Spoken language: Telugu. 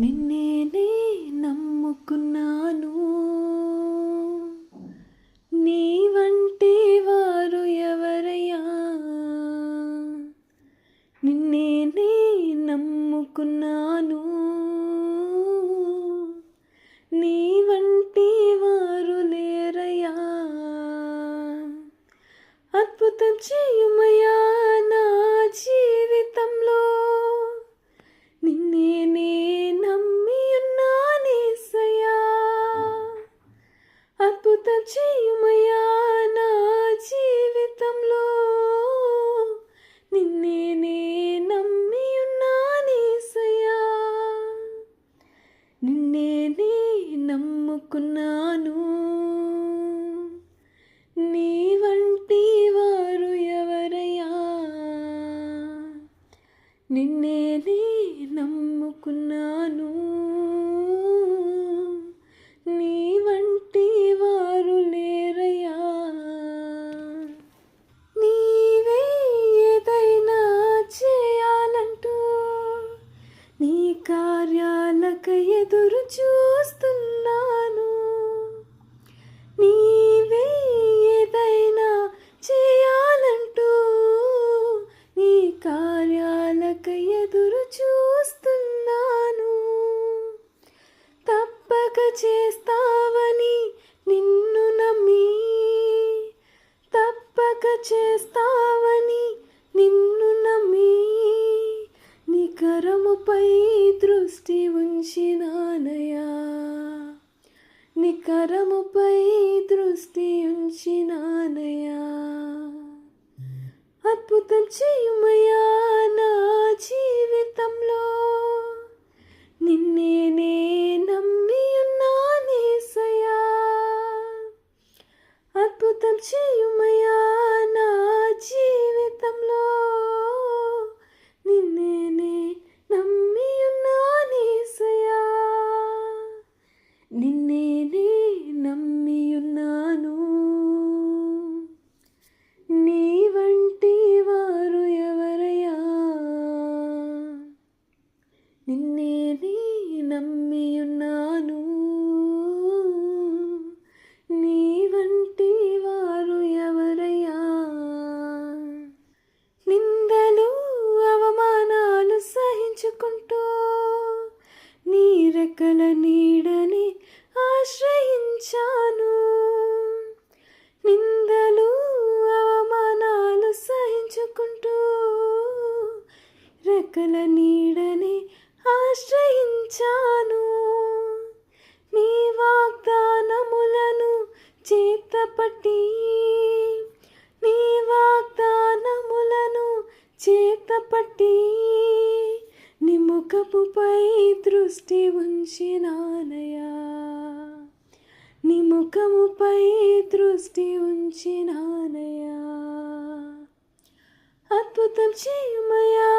నిన్నేనే నమ్ముకున్నాను. నీ వంటి వారు ఎవరయ్యా? నిన్నేనే నమ్ముకున్నాను. నీ వంటి వారు లేరయ్యా. అద్భుతం చేయుమయ్యా నమ్ముకున్నాను. నీ వంటి వారు ఎవరయ్యా? నిన్నే నమ్ముకున్నాను. నీ వంటి వారు లేరయ్యా. నీవే ఏదైనా చేయాలంటూ నీ కార్యాలక ఎదురు చూస్తున్నాను నీవే ఏదైనా చేయాలంటూ నీ కార్యాలకు ఎదురు చూస్తున్నాను. తప్పక చేస్తావని నిన్ను నమ్మి తప్పక చేస్తావని నిన్ను నమ్మి నికరముపై దృష్టి ఉంచినానయా నికరముపై దృష్టి ఉంచినానయా అద్భుతం చేయుమయ్యా నిన్నే నీ నమ్మి ఉన్నాను నీ వంటి వారు ఎవరయ్యా? నిందలు అవమానాలు సహించుకుంటూ నీ రెక్కల నీడని ఆశ్రయించాను. నిందలు అవమానాలు సహించుకుంటూ రెక్కల నీ ఆశ్రయించాను నీ వాగ్దానములను చేతపట్టి నీ వాగ్దానములను చేతపట్టి నీ ముఖముపై దృష్టి ఉంచినానయా నీ ముఖముపై దృష్టి ఉంచినానయా అద్భుతం చేయుమయా